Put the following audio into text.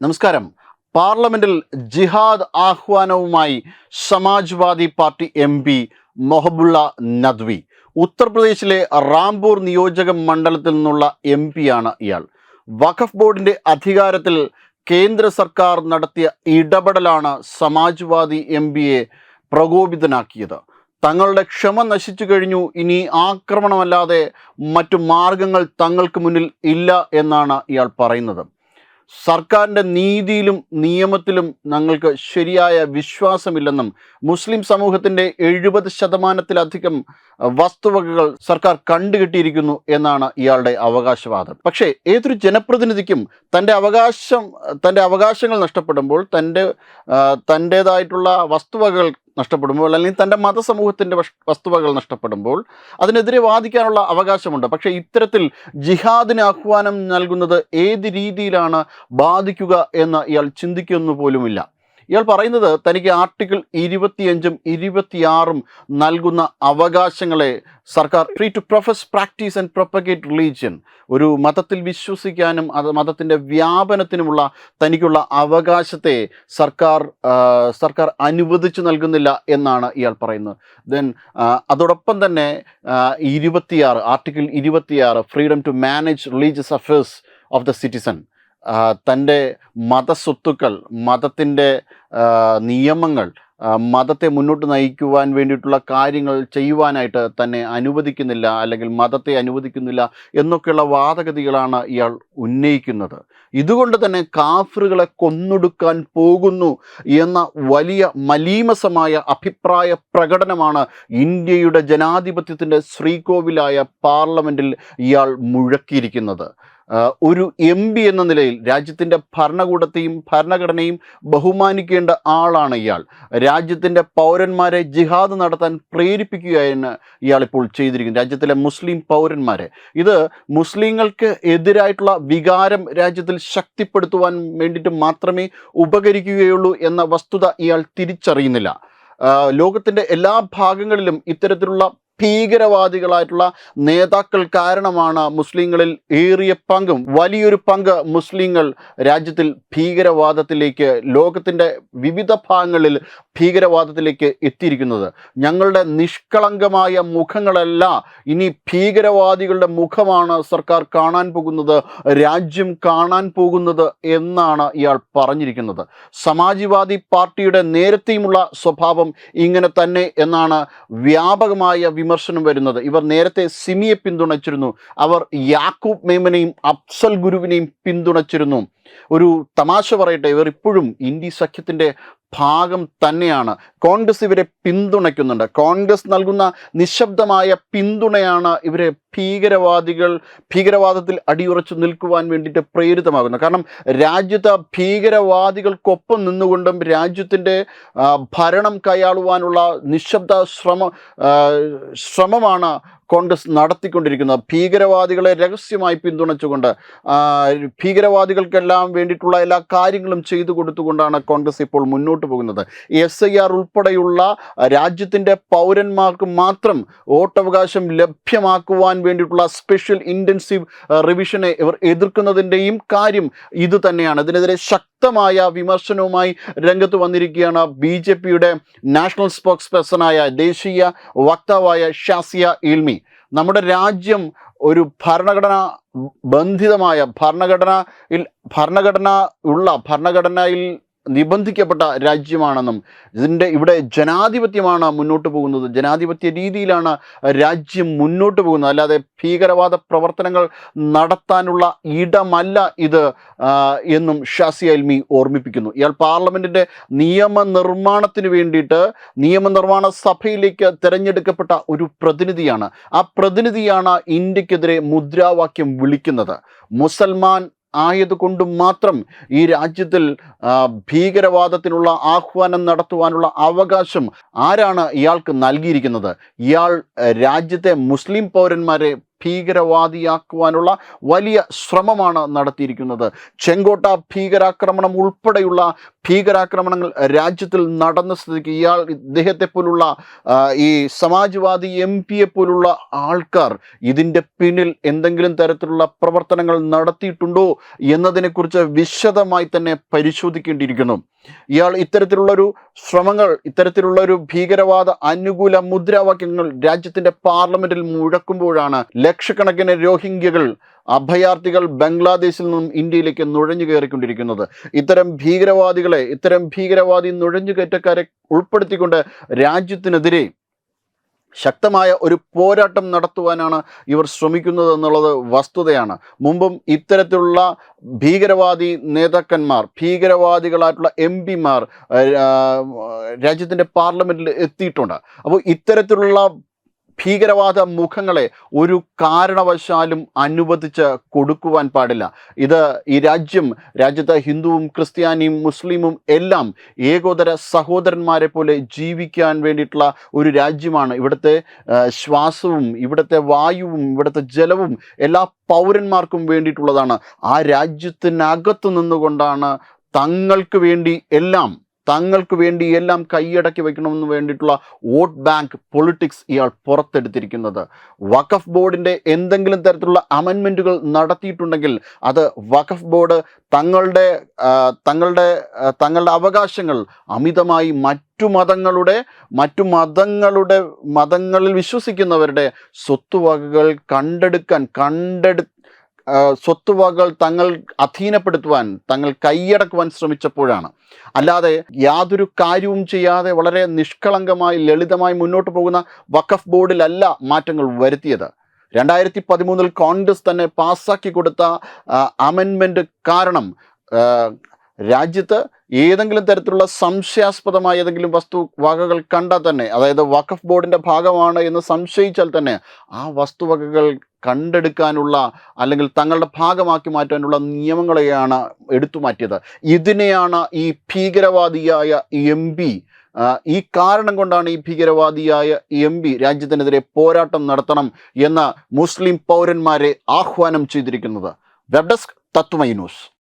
നമസ്കാരം. പാർലമെന്റിൽ ജിഹാദ് ആഹ്വാനവുമായി Samajwadi party M P Mohibbullah Nadvi. ഉത്തർപ്രദേശിലെ റാംപൂർ നിയോജക മണ്ഡലത്തിൽ നിന്നുള്ള എം പിയാണ് ഇയാൾ. വഖഫ് ബോർഡിന്റെ അധികാരത്തിൽ കേന്ദ്ര സർക്കാർ നടത്തിയ ഇടപെടലാണ് സമാജ്വാദി എം പിയെ പ്രകോപിതനാക്കിയത്. തങ്ങളുടെ ക്ഷമ നശിച്ചു കഴിഞ്ഞു ഇനി ആക്രമണമല്ലാതെ മറ്റു മാർഗങ്ങൾ തങ്ങൾക്ക് മുന്നിൽ ഇല്ല എന്നാണ് ഇയാൾ പറയുന്നത്. സർക്കാരിന്റെ നീതിയിലും നിയമത്തിലും ഞങ്ങൾക്ക് ശരിയായ വിശ്വാസമില്ലെന്നും മുസ്ലിം സമൂഹത്തിന്റെ എഴുപത് ശതമാനത്തിലധികം വസ്തുവകകൾ സർക്കാർ കണ്ടുകിട്ടിയിരിക്കുന്നു എന്നാണ് ഇയാളുടെ അവകാശവാദം. പക്ഷേ ഏതൊരു ജനപ്രതിനിധിക്കും തന്റെ അവകാശം തന്റെ അവകാശങ്ങൾ നഷ്ടപ്പെടുമ്പോൾ തന്റെ തന്റേതായിട്ടുള്ള വസ്തുവകകൾ നഷ്ടപ്പെടുമ്പോൾ അല്ലെങ്കിൽ തന്റെ മതസമൂഹത്തിന്റെ വസ്- വസ്തുവകൾ നഷ്ടപ്പെടുമ്പോൾ അതിനെതിരെ വാദിക്കാനുള്ള അവകാശമുണ്ട്. പക്ഷേ ഇത്തരത്തിൽ ജിഹാദിന് ആഹ്വാനം നൽകുന്നത് ഏത് രീതിയിലാണ് ബാധിക്കുക എന്ന് ഇയാൾ ചിന്തിക്കുന്നു പോലുമില്ല. ഇയാൾ പറയുന്നത് തനിക്ക് ആർട്ടിക്കിൾ ഇരുപത്തിയഞ്ചും ഇരുപത്തിയാറും നൽകുന്ന അവകാശങ്ങളെ സർക്കാർ free to profess practice and propagate religion ഒരു മതത്തിൽ വിശ്വസിക്കാനും അത് മതത്തിന്റെ വ്യാപനത്തിനുമുള്ള തനിക്കുള്ള അവകാശത്തെ സർക്കാർ സർക്കാർ അനുവദിച്ചു നൽകുന്നില്ല എന്നാണ് ഇയാൾ പറയുന്നത്. ദെൻ അതോടൊപ്പം തന്നെ ഇരുപത്തിയാറ് ആർട്ടിക്കിൾ ഇരുപത്തിയാറ് freedom to manage religious affairs of the citizen തന്റെ മതസ്വത്തുക്കൾ മതത്തിന്റെ നിയമങ്ങൾ മതത്തെ മുന്നോട്ട് നയിക്കുവാൻ വേണ്ടിയിട്ടുള്ള കാര്യങ്ങൾ ചെയ്യുവാനായിട്ട് തന്നെ അനുവദിക്കുന്നില്ല അല്ലെങ്കിൽ മതത്തെ അനുവദിക്കുന്നില്ല എന്നൊക്കെയുള്ള വാദഗതികളാണ് ഇയാൾ ഉന്നയിക്കുന്നത്. ഇതുകൊണ്ട് തന്നെ കാഫറുകളെ കൊന്നൊടുക്കാൻ പോകുന്നു എന്ന വലിയ മലീമസമായ അഭിപ്രായ പ്രകടനമാണ് ഇന്ത്യയുടെ ജനാധിപത്യത്തിന്റെ ശ്രീകോവിലായ പാർലമെന്റിൽ ഇയാൾ മുഴക്കിയിരിക്കുന്നത്. ഒരു എം പി എന്ന നിലയിൽ രാജ്യത്തിന്റെ ഭരണകൂടത്തെയും ഭരണഘടനയും ബഹുമാനിക്കേണ്ട ആളാണ് ഇയാൾ. രാജ്യത്തിന്റെ പൗരന്മാരെ ജിഹാദ് നടത്താൻ പ്രേരിപ്പിക്കുകയാണ് ഇയാൾ ഇപ്പോൾ ചെയ്തിരിക്കുന്നത്. രാജ്യത്തിലെ മുസ്ലിം പൗരന്മാരെ. ഇത് മുസ്ലിങ്ങൾക്ക് എതിരായിട്ടുള്ള വികാരം രാജ്യത്തിൽ ശക്തിപ്പെടുത്തുവാൻ വേണ്ടിയിട്ട് മാത്രമേ ഉപകരിക്കുകയുള്ളൂ എന്ന വസ്തുത ഇയാൾ തിരിച്ചറിയുന്നില്ല. ലോകത്തിന്റെ എല്ലാ ഭാഗങ്ങളിലും ഇത്തരത്തിലുള്ള ഭീകരവാദികളായിട്ടുള്ള നേതാക്കൾ കാരണമാണ് മുസ്ലിങ്ങളിൽ ഏറിയ പങ്കും വലിയൊരു പങ്ക് മുസ്ലിങ്ങൾ രാജ്യത്തിൽ ഭീകരവാദത്തിലേക്ക് ലോകത്തിന്റെ വിവിധ ഭാഗങ്ങളിൽ ഭീകരവാദത്തിലേക്ക് എത്തിയിരിക്കുന്നത്. ഞങ്ങളുടെ നിഷ്കളങ്കമായ മുഖങ്ങളല്ല ഇനി ഭീകരവാദികളുടെ മുഖമാണ് സർക്കാർ കാണാൻ പോകുന്നത് രാജ്യം കാണാൻ പോകുന്നത് എന്നാണ് ഇയാൾ പറഞ്ഞിരിക്കുന്നത്. സമാജ്വാദി പാർട്ടിയുടെ നേരത്തെയുമുള്ള സ്വഭാവം ഇങ്ങനെ തന്നെ എന്നാണ് വ്യാപകമായ വിമർശനം വരുന്നത്. ഇവർ നേരത്തെ സിമിയെ പിന്തുണച്ചിരുന്നു. അവർ യാക്കൂബ് മേമനെയും അഫ്സൽ ഗുരുവിനെയും പിന്തുണച്ചിരുന്നു. ഒരു തമാശ പറയട്ടെ ഇവർ ഇപ്പോഴും ഇന്ത്യ സഖ്യത്തിന്റെ ഭാഗം തന്നെയാണ്. കോൺഗ്രസ് ഇവരെ പിന്തുണയ്ക്കുന്നുണ്ട്. കോൺഗ്രസ് നൽകുന്ന നിശബ്ദമായ പിന്തുണയാണ് ഇവരെ ഭീകരവാദികൾ ഭീകരവാദത്തിൽ അടിയുറച്ചു നിൽക്കുവാൻ വേണ്ടിയിട്ട് പ്രേരിതമാകുന്നത്. കാരണം രാജ്യത്തെ ഭീകരവാദികൾക്കൊപ്പം നിന്നുകൊണ്ടും രാജ്യത്തിന്റെ ഭരണം കൈയാളുവാനുള്ള നിശബ്ദ ശ്രമ ശ്രമമാണ് കോൺഗ്രസ് നടത്തിക്കൊണ്ടിരിക്കുന്നത് ഭീകരവാദികളെ രഹസ്യമായി പിന്തുണച്ചുകൊണ്ട് ഭീകരവാദികൾക്കെല്ലാം വേണ്ടിയിട്ടുള്ള എല്ലാ കാര്യങ്ങളും ചെയ്തു കൊടുത്തുകൊണ്ടാണ് കോൺഗ്രസ് ഇപ്പോൾ മുന്നോട്ട് പോകുന്നത്. എസ് ഐ ആർ ഉൾപ്പെടെയുള്ള രാജ്യത്തിന്റെ പൗരന്മാർക്ക് മാത്രം വോട്ടവകാശം ലഭ്യമാക്കുവാൻ വേണ്ടിയിട്ടുള്ള സ്പെഷ്യൽ ഇന്റൻസീവ് റിവിഷനെ ഇവർ എതിർക്കുന്നതിന്റെയും കാര്യം ഇതുതന്നെയാണ് ഇതിനെതിരെ ശക്തമായ വിമർശനവുമായി രംഗത്ത് വന്നിരിക്കുകയാണ് ബി ജെ പിയുടെ നാഷണൽ സ്പോക്സ് പേഴ്സണായ ദേശീയ വക്താവായ ഷാസിയ ഇൽമി. നമ്മുടെ രാജ്യം ഒരു ഭരണഘടന ബന്ധിതമായ ഭരണഘടനയിൽ ഭരണഘടന ഉള്ള ഭരണഘടനയിൽ നിബന്ധിക്കപ്പെട്ട രാജ്യമാണെന്നും ഇതിന്റെ ഇവിടെ ജനാധിപത്യമാണ് മുന്നോട്ട് പോകുന്നത്. ജനാധിപത്യ രീതിയിലാണ് രാജ്യം മുന്നോട്ട് പോകുന്നത്. അല്ലാതെ ഭീകരവാദ പ്രവർത്തനങ്ങൾ നടത്താനുള്ള ഇടമല്ല ഇത് എന്നും ഷാസി അൽമി ഓർമ്മിപ്പിക്കുന്നു. ഇയാൾ പാർലമെന്റിന്റെ നിയമനിർമ്മാണത്തിന് വേണ്ടിയിട്ട് നിയമനിർമ്മാണ സഭയിലേക്ക് തിരഞ്ഞെടുക്കപ്പെട്ട ഒരു പ്രതിനിധിയാണ്. ആ പ്രതിനിധിയാണ് ഇന്ത്യക്കെതിരെ മുദ്രാവാക്യം വിളിക്കുന്നത്. മുസൽമാൻ ആയതുകൊണ്ട് മാത്രം ഈ രാജ്യത്തിൽ ഭീകരവാദത്തിനുള്ള ആഹ്വാനം നടത്തുവാനുള്ള അവകാശം ആരാണ് ഇയാൾക്ക് നൽകിയിരിക്കുന്നത്? ഇയാൾ രാജ്യത്തെ മുസ്ലിം പൗരന്മാരെ ഭീകരവാദിയാക്കുവാനുള്ള വലിയ ശ്രമമാണ് നടത്തിയിരിക്കുന്നത്. ചെങ്കോട്ട ഭീകരാക്രമണം ഉൾപ്പെടെയുള്ള ഭീകരാക്രമണങ്ങൾ രാജ്യത്തിൽ നടന്ന സ്ഥിതിക്ക് ഇയാൾ ഇദ്ദേഹത്തെ പോലുള്ള ഈ സമാജ്വാദി എം പിയെ പോലുള്ള ആൾക്കാർ ഇതിന്റെ പിന്നിൽ എന്തെങ്കിലും തരത്തിലുള്ള പ്രവർത്തനങ്ങൾ നടത്തിയിട്ടുണ്ടോ എന്നതിനെക്കുറിച്ച് വിശദമായി തന്നെ പരിശോധിക്കേണ്ടിയിരിക്കുന്നു. ഇയാൾ ഇത്തരത്തിലുള്ളൊരു ശ്രമങ്ങൾ ഇത്തരത്തിലുള്ള ഒരു ഭീകരവാദ അനുകൂല മുദ്രാവാക്യങ്ങൾ രാജ്യത്തിന്റെ പാർലമെന്റിൽ മുഴക്കുമ്പോഴാണ് ലക്ഷക്കണക്കിന് രോഹിംഗ്യകൾ അഭയാർത്ഥികൾ ബംഗ്ലാദേശിൽ നിന്നും ഇന്ത്യയിലേക്ക് നുഴഞ്ഞു കയറിക്കൊണ്ടിരിക്കുന്നത്. ഇത്തരം ഭീകരവാദികളെ ഇത്തരം ഭീകരവാദി നുഴഞ്ഞു കയറ്റക്കാരെ ഉൾപ്പെടുത്തിക്കൊണ്ട് രാജ്യത്തിനെതിരെ ശക്തമായ ഒരു പോരാട്ടം നടത്തുവാനാണ് ഇവർ ശ്രമിക്കുന്നത് എന്നുള്ളത് വസ്തുതയാണ്. മുമ്പും ഇത്തരത്തിലുള്ള ഭീകരവാദി നേതാക്കന്മാർ ഭീകരവാദികളായിട്ടുള്ള എം പിമാർ രാജ്യത്തിന്റെ പാർലമെന്റിൽ എത്തിയിട്ടുണ്ട്. അപ്പോൾ ഇത്തരത്തിലുള്ള ഭീകരവാദ മുഖങ്ങളെ ഒരു കാരണവശാലും അനുവദിച്ച് കൊടുക്കുവാൻ പാടില്ല. ഇത് ഈ രാജ്യം രാജ്യത്തെ ഹിന്ദുവും ക്രിസ്ത്യാനിയും മുസ്ലിമും എല്ലാം ഏകോദര സഹോദരന്മാരെ പോലെ ജീവിക്കാൻ വേണ്ടിയിട്ടുള്ള ഒരു രാജ്യമാണ്. ഇവിടുത്തെ ശ്വാസവും ഇവിടുത്തെ വായുവും ഇവിടുത്തെ ജലവും എല്ലാ പൗരന്മാർക്കും വേണ്ടിയിട്ടുള്ളതാണ്. ആ രാജ്യത്തിനകത്ത് നിന്നുകൊണ്ടാണ് തങ്ങൾക്ക് വേണ്ടി എല്ലാം തങ്ങൾക്ക് വേണ്ടി എല്ലാം കൈയടക്കി വയ്ക്കണമെന്ന് വേണ്ടിയിട്ടുള്ള വോട്ട് ബാങ്ക് പൊളിറ്റിക്സ് ഇയാൾ പുറത്തെടുത്തിരിക്കുന്നത്. വഖഫ് ബോർഡിന്റെ എന്തെങ്കിലും തരത്തിലുള്ള അമെൻമെന്റുകൾ നടത്തിയിട്ടുണ്ടെങ്കിൽ അത് വഖഫ് ബോർഡ് തങ്ങളുടെ തങ്ങളുടെ തങ്ങളുടെ അവകാശങ്ങൾ അമിതമായി മറ്റു മതങ്ങളുടെ മറ്റു മതങ്ങളുടെ മതങ്ങളിൽ വിശ്വസിക്കുന്നവരുടെ സ്വത്തുവകകൾ കണ്ടെടുക്കാൻ കണ്ടെടു ആ, സ്വത്തുവകകൾ തങ്ങൾ അധീനപ്പെടുത്തുവാൻ തങ്ങൾ കൈയടക്കുവാൻ ശ്രമിച്ചപ്പോഴാണ്. അല്ലാതെ യാതൊരു കാര്യവും ചെയ്യാതെ വളരെ നിഷ്കളങ്കമായി ലളിതമായി മുന്നോട്ട് പോകുന്ന വഖഫ് ബോർഡിലല്ല മാറ്റങ്ങൾ വരുത്തിയത്. രണ്ടായിരത്തി പതിമൂന്നിൽ കോൺഗ്രസ് തന്നെ പാസ്സാക്കി കൊടുത്ത അമെൻമെന്റ് കാരണം രാജ്യത്ത് ഏതെങ്കിലും തരത്തിലുള്ള സംശയാസ്പദമായ ഏതെങ്കിലും വസ്തു വകകൾ കണ്ടാൽ തന്നെ അതായത് വഖഫ് ബോർഡിന്റെ ഭാഗമാണ് എന്ന് സംശയിച്ചാൽ തന്നെ ആ വസ്തുവകകൾ കണ്ടെടുക്കാനുള്ള അല്ലെങ്കിൽ തങ്ങളുടെ ഭാഗമാക്കി മാറ്റാനുള്ള നിയമങ്ങളെയാണ് എടുത്തു മാറ്റിയത്. ഇതിനെയാണ് ഈ ഭീകരവാദിയായ എം പി ഈ കാരണം കൊണ്ടാണ് ഈ ഭീകരവാദിയായ എം പി രാജ്യത്തിനെതിരെ പോരാട്ടം നടത്തണം എന്ന് മുസ്ലിം പൗരന്മാരെ ആഹ്വാനം ചെയ്തിരിക്കുന്നത്. Web desk Tatwamayi news.